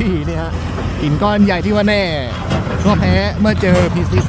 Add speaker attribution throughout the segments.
Speaker 1: ยนี่ฮะหินก้อนใหญ่ที่ว่าแน่ ก็แพ้เมื่อเจอ PC 350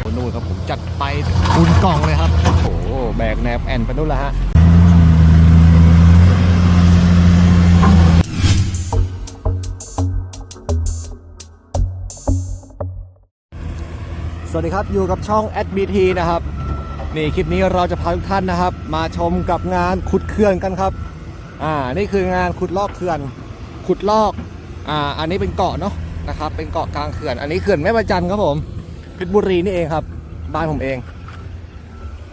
Speaker 1: โอ้นู่นครับผมจัดไปคูณกล่องเลยครับ โอ้แบกแนบแอนไปนู่นแล้วฮะ สวัสดีครับ อยู่กับช่อง SBT นะครับ นี่คลิปนี้เราจะพาทุกท่านนะครับ มาชมกับงานขุดเขื่อนกันครับ อ่า นี่คืองานขุดลอกเขื่อน ขุดลอก อ่า อันนี้เป็นเกาะเนาะนะครับ เป็นเกาะกลางเขื่อน อันนี้เขื่อนแม่ประจันครับผม เพชรบุรีนี่เองครับ บ้านผมเอง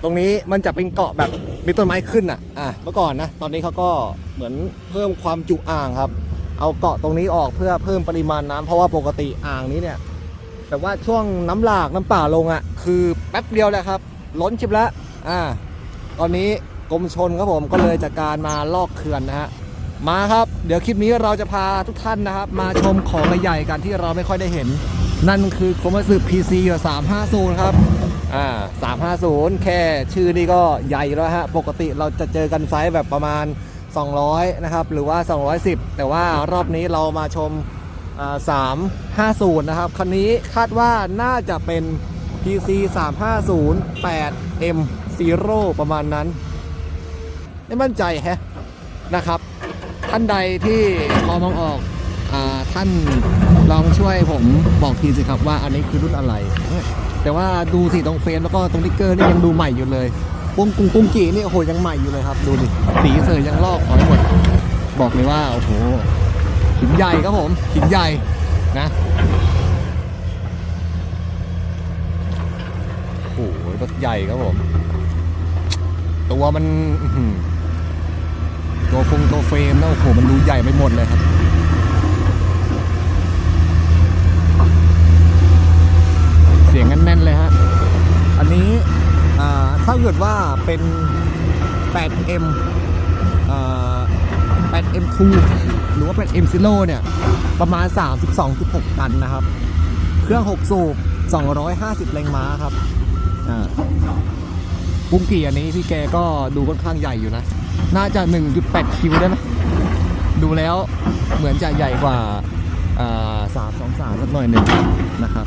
Speaker 1: ตรงนี้มันจะเป็นเกาะแบบมีต้นไม้ขึ้นอะ อ่าเมื่อก่อนนะ ตอนนี้เขาก็เหมือนเพิ่มความจุอ่างครับ เอาเกาะตรงนี้ออกเพื่อเพิ่มปริมาณน้ำเพราะว่าปกติอ่างนี้เนี่ย แต่ว่าช่วงน้ำหลากน้ำป่าลงอะ คือแป๊บเดียวแหละครับ ล้นชิบละอ่า ตอนนี้กรมชนครับผมก็เลยจัดการมาลอกเขื่อนนะฮะมาครับ เดี๋ยวคลิปนี้เราจะพาทุกท่านนะครับ มาชมของใหญ่ๆกันที่เราไม่ค่อยได้เห็น นั่นคือโคมสึ PC 350 ครับอ่า350 แค่ชื่อนี่ก็ใหญ่แล้วฮะ ปกติเราจะเจอกันไซส์แบบประมาณ 200 นะครับ หรือว่า 210 แต่ว่ารอบนี้เรามาชม 350 นะครับ คันนี้คาดว่าน่าจะเป็น PC 350 8M Zero ประมาณนั้น ไม่มั่นใจแฮะนะครับ ท่านใดที่พอมองออกอาท่านลองช่วยผมบอกทีสิครับว่าอันนี้คือรุ่นอะไร แต่ว่าดูสิตรงเฟรมแล้วก็ตรงนิกเกอร์นี่ยังดูใหม่อยู่เลยปุ้งกุ้งปุ้งกี่นี่โอ้โหยังใหม่อยู่เลยครับ ดูดิสีเสยยังลอกขอยหมด บอกเลยว่าโอ้โห หินใหญ่ครับผมหินใหญ่นะโอ้โหรถใหญ่ครับผม ตัวมันตัวฟงตัวเฟรมแล้วโอ้โหมันดูใหญ่ไปหมดเลยครับเสียงแน่นๆเลยฮะอันนี้อ่าถ้าเกิดว่าเป็น 8M อ่า 8M2 หรือว่า 8M Zero เนี่ย ประมาณ 32.6 ตันนะครับ เครื่อง 6 สูบ 250 แรงม้าครับอ่าปุ้งกี่อันนี้พี่แกก็ดูค่อนข้างใหญ่อยู่นะ น่าจะ 1.8 คิวได้ไหมดูแล้วเหมือนจะใหญ่กว่าอ่า323สักหน่อยหนึ่งนะครับ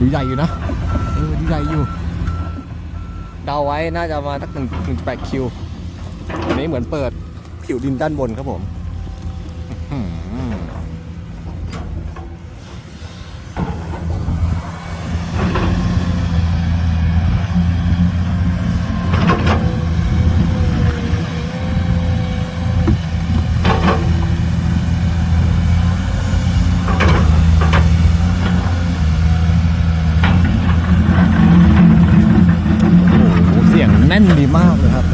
Speaker 1: ดูใหญ่อยู่นะเออดูใหญ่อยู่เดาไว้น่าจะมาสัก1.8คิว อันนี้เหมือนเปิดผิวดินด้านบนครับผมอื้อหือโอ้โหเสียงแน่นดีมากเลยครับ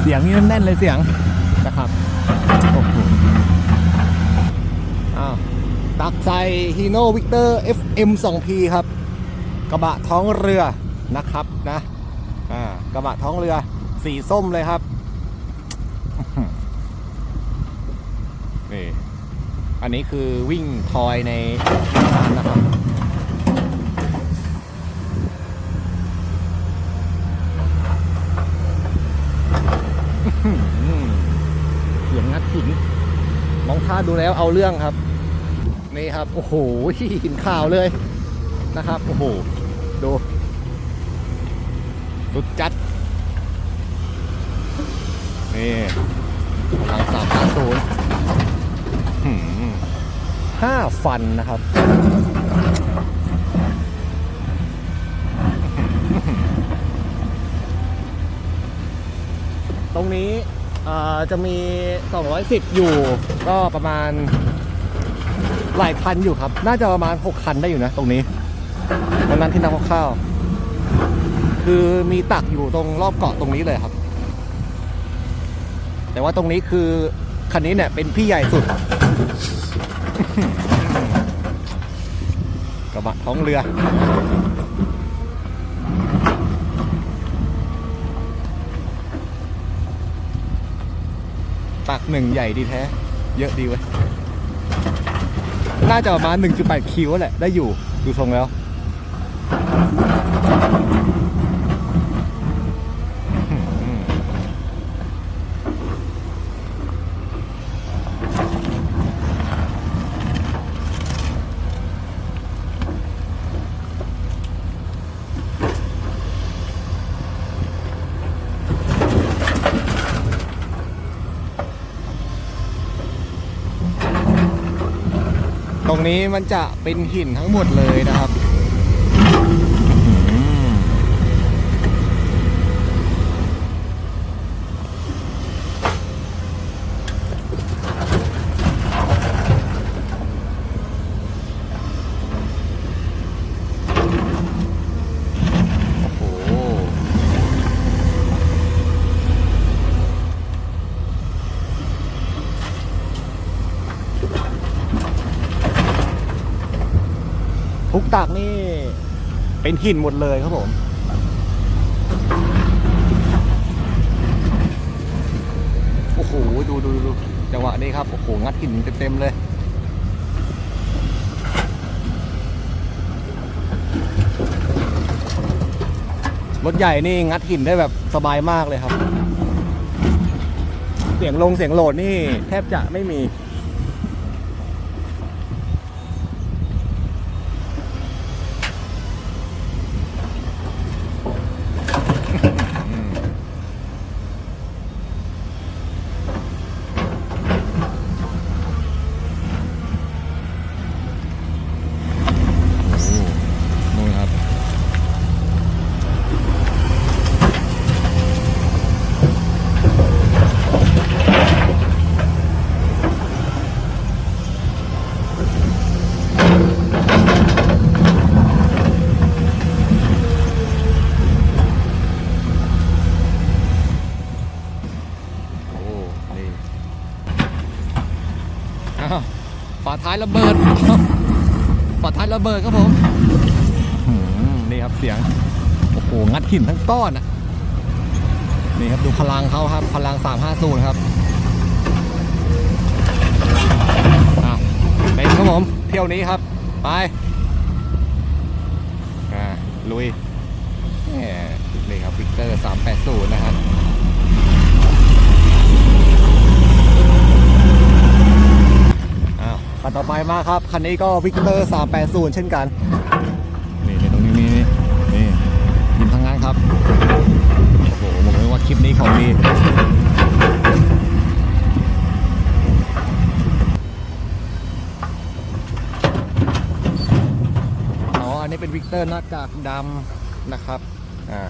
Speaker 1: เสีย งนี่แน่นเลยเสียงนะครับโอ้โหอ้าวตักใส่ฮีโน่วิกเตอร์ FM 2P ครับ กระบะท้องเรือนะครับนะอ่ากระบะท้องเรือสีส้มเลยครับนี่อันนี้คือวิ่งทอยในงานนะครับ เสียงงัดหินมองท่าดูแล้วเอาเรื่องครับ นี่ครับ โอ้โหหินข่าวเลยนะครับ โอ้โห ดูสุดจัด นี่กำลังสามห้าศูนย์ห้าฟันนะครับ ตรงนี้จะมี 210 อยู่ ก็ประมาณหลายคันอยู่ครับ น่าจะประมาณ 6 คันได้อยู่นะ ตรงนี้วันนั้นที่นับคร่าวคือมีตักอยู่ตรงรอบเกาะตรงนี้เลยครับ แต่ว่าตรงนี้คือคันนี้เนี่ยเป็นพี่ใหญ่สุด กระบะท้องเรือ ตักหนึ่งใหญ่ดีแท้ เยอะดีเว้ย น่าจะประมาณ1.8คิวแหละ ได้อยู่ ดูทรงแล้ว รงนี้มันจะเป็นหินทั้งหมดเลยนะครับอืมโอ้โห ทุก ตักนี่ เป็นหินหมดเลยครับผมโอ้โหดูดูดูจังหวะนี้ครับโอ้โหงัดหินเต็มๆเลยรถใหญ่นี่งัดหินได้แบบสบายมากเลยครับ เสียงลงเสียงโหลดนี่แทบจะไม่มี นู่นครับ โอ้ นี่ อ้าวฝาท้าย ระเบิดฝาท้ายระเบิดครับผมนี่ครับเสียงโอ้โหงัดหินทั้งก้อนอะนี่ครับดูพลังเขาครับพลัง 350ครับอะเป็นครับผมเที่ยวนี้ครับไปอ่าลุยนี่ครับวิกเตอร์380 นะครับ อ้าวคั นต่อไปมาครับ คันนี้ก็วิกเตอร์380 เช่นกัน นี่นตรงนี้นี่นี่ยินทางงานครับ โอ้โหบอกเลยว่าคลิปนี้ของดีอ๋ออันนี้เป็นวิกเตอร์หน้ากากดำนะครับ อ่า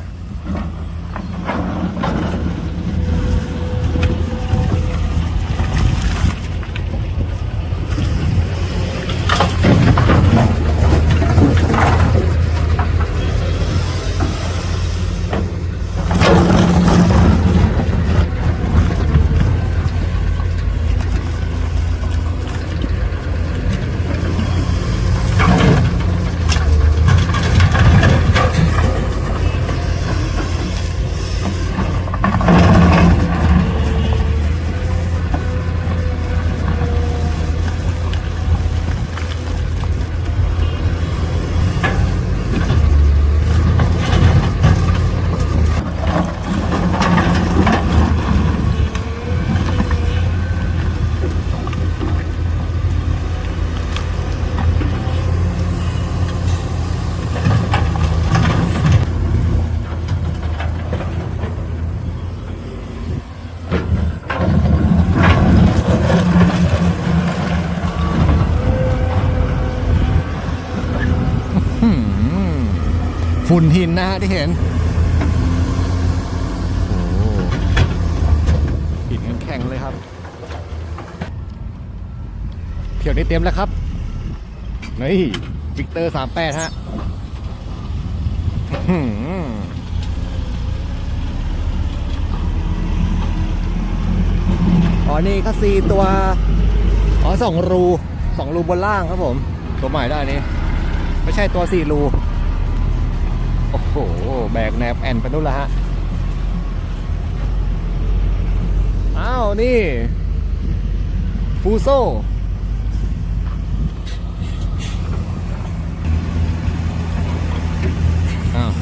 Speaker 1: ฝุ่นหินนะฮะที่เห็นโอ้โหหินแข็งๆเลยครับ เที่ยวนี้เต็มแล้วครับ นี่วิกเตอร์สามแปดฮะอื้อหืออ๋อนี่ก็ซีตัว อ๋อสองรูสองรูบนล่างครับผม ตัวใหม่ได้อันนี้ ไม่ใช่ตัวสี่รู โอ้โห แบกแนบแอนไปนู่นละฮะ อ้าว นี่ ฟูโซอ้าว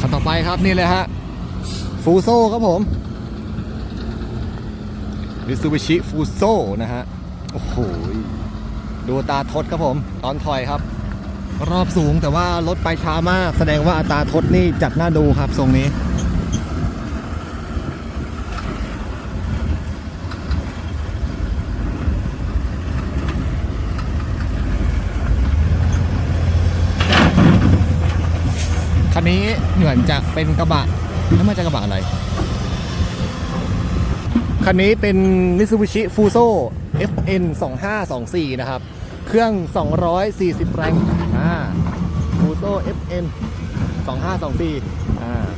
Speaker 1: คันต่อไปครับนี่เลยฮะ ฟูโซครับผมมิซูบิชิฟูโซนะฮะ โอ้โห ดูตาทดครับผม ตอนถอยครับ รอบสูงแต่ว่ารถไปช้ามาก แสดงว่าอัตราทดนี่จัดหน้าดูครับทรงนี้ คันนี้เหมือนจะเป็นกระบะแล้วมันจะกระบะอะไร คันนี้เป็น Mitsubishi Fuso FN 2524 นะครับ เครื่อง 240 แรงอ่า Fuso FN 2524อ่า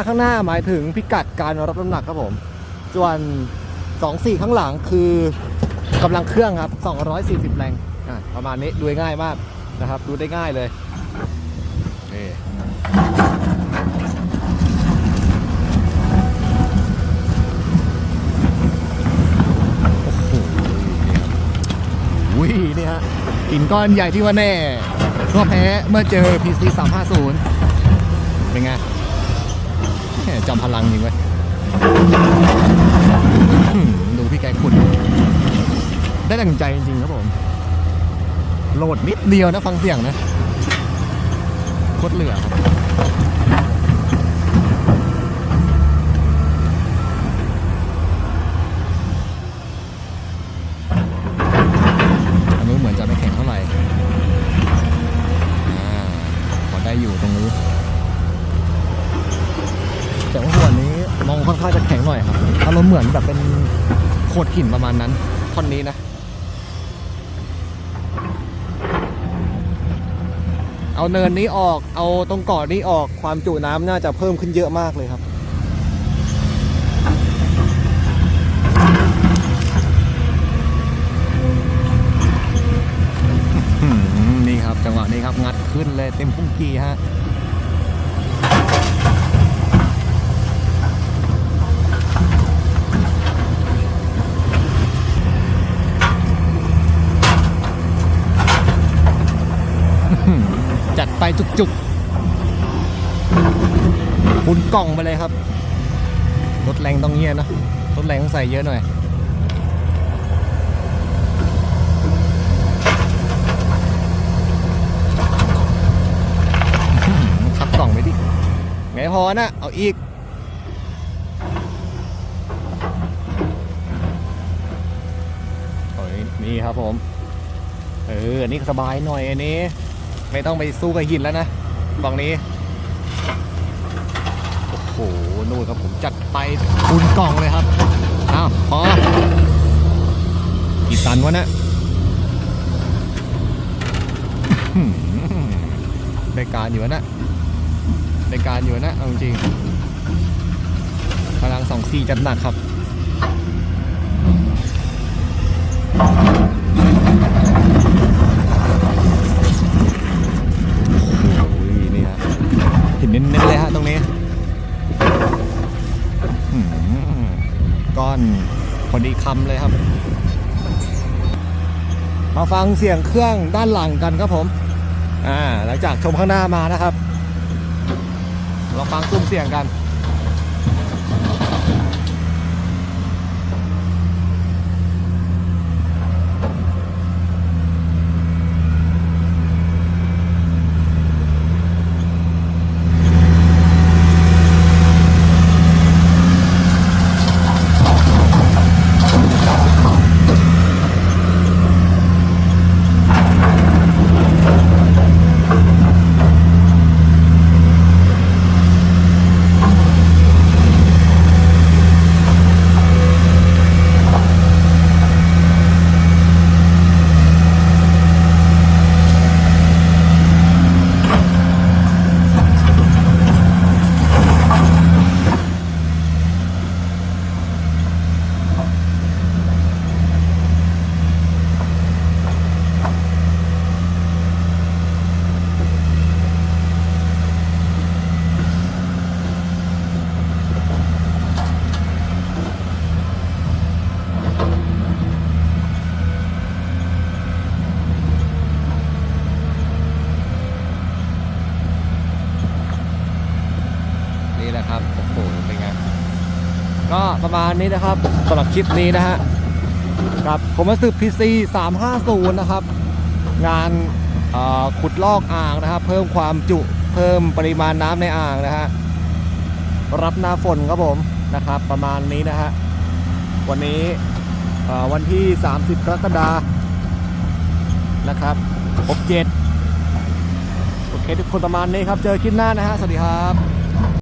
Speaker 1: 25 ข้างหน้าหมายถึงพิกัดการรับน้ำหนักครับผม ส่วน 24 ข้างหลังคือกำลังเครื่องครับ 240 แรงอ่าประมาณนี้ดูง่ายมากนะครับ ดูได้ง่ายเลยนี่ โอ้โหนี่ครับอุ้ยนี่ฮะหินก้อนใหญ่ที่ว่าแน่ก็แพ้เมื่อเจอ PC 350 เป็นไงจอมพลังจริงเว้ยอื้อหือดูพี่แกขุดได้ดังใจจริงๆครับผม โหลดนิดเดียวนะฟังเสียงนะโคตรเหลือครับ แบบเป็นโขดหินประมาณนั้นท่อนนี้นะ เอาเนินนี้ออกเอาตรงเกาะนี้ออกความจุน้ำน่าจะเพิ่มขึ้นเยอะมากเลยครับนี่ครับจังหวะนี้ครับงัดขึ้นเลยเต็มพุ่งกีฮะ จุกๆคุณกล่องไปเลยครับ รถแรงต้องเงี้ยนะรถแรงต้องใส่เยอะหน่อยขับกล่องไปดิ ไงพอนะเอาอีกนี่ครับผม เออ อันนี้สบายหน่อยอันนี้ ไม่ต้องไปสู้กับหินแล้วนะฝั่งนี้ โอ้โห นู่นครับผมจัดไปคูณกล่องเลยครับอ้าวพอกี่ตันวะเนะอื้อหือได้การอยู่นะได้การอยู่นะเอาจริงพลังสองสี่จัดหนักครับ เห็นเน้นๆเลยฮะตรงนี้อื้อหือก้อนพอดีคำเลยครับ มาฟังเสียงเครื่องด้านหลังกันครับผม อ่า หลังจากชมข้างหน้ามานะครับ เราฟังซุ้มเสียงกัน เป็นไงก็ประมาณนี้นะครับสำหรับคลิปนี้นะฮะกับผมมาสืบ PC 350นะครับ งานขุดลอกอ่างนะครับ เพิ่มความจุเพิ่มปริมาณน้ำในอ่างนะฮะรับหน้าฝนครับผมนะครับ ประมาณนี้นะฮะวันนี้วันที่ 30 กรกฎานะครับ67โอเคทุกคนประมาณนี้ครับ เจอคลิปหน้านะฮะ สวัสดีครับ